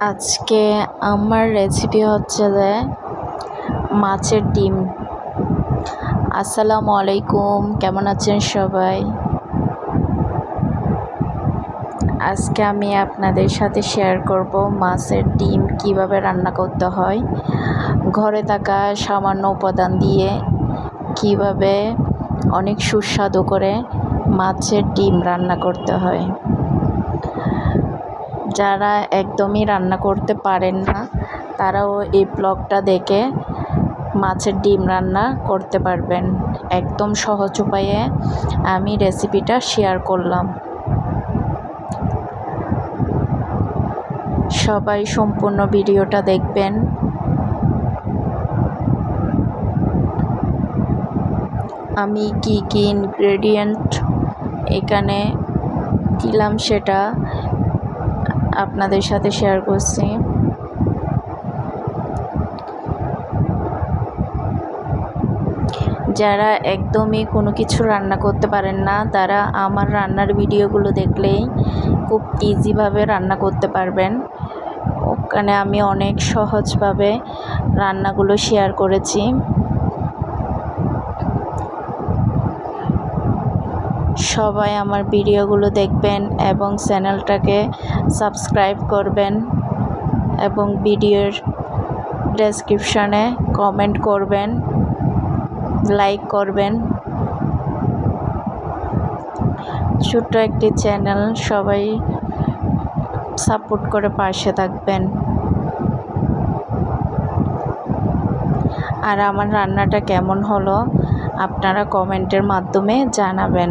আজকে আমার রেসিপি হচ্ছে যে মাছের ডিম। আসসালামু আলাইকুম, কেমন আছেন সবাই? আজকে আমি আপনাদের সাথে শেয়ার করব মাছের ডিম কীভাবে রান্না করতে হয়। ঘরে থাকা সামান্য উপাদান দিয়ে কীভাবে অনেক সুস্বাদু করে মাছের ডিম রান্না করতে হয়। যারা একদমই রান্না করতে পারেন না, তারাও এই ব্লগটা দেখে মাছের ডিম রান্না করতে পারবেন। একদম সহজ উপায়ে আমি রেসিপিটা শেয়ার করলাম। সবাই সম্পূর্ণ ভিডিওটা দেখবেন। আমি কি কি ইনগ্রেডিয়েন্ট এখানে দিলাম সেটা আপনাদের সাথে শেয়ার করছি। যারা একদমই কোনো কিছু রান্না করতে পারেন না, তারা আমার রান্নার ভিডিওগুলো দেখলেই খুব ইজিভাবে রান্না করতে পারবেন। ওখানে আমি অনেক সহজভাবে রান্নাগুলো শেয়ার করেছি। সবাই আমার ভিডিওগুলো দেখবেন এবং চ্যানেলটাকে সাবস্ক্রাইব করবেন এবং ভিডিওর ডেসক্রিপশানে কমেন্ট করবেন লাইক করবেন। ছোট্ট একটি চ্যানেল সবাই সাপোর্ট করে পাশে থাকবেন। আর আমার রান্নাটা কেমন হলো আপনারা কমেন্টের মাধ্যমে জানাবেন।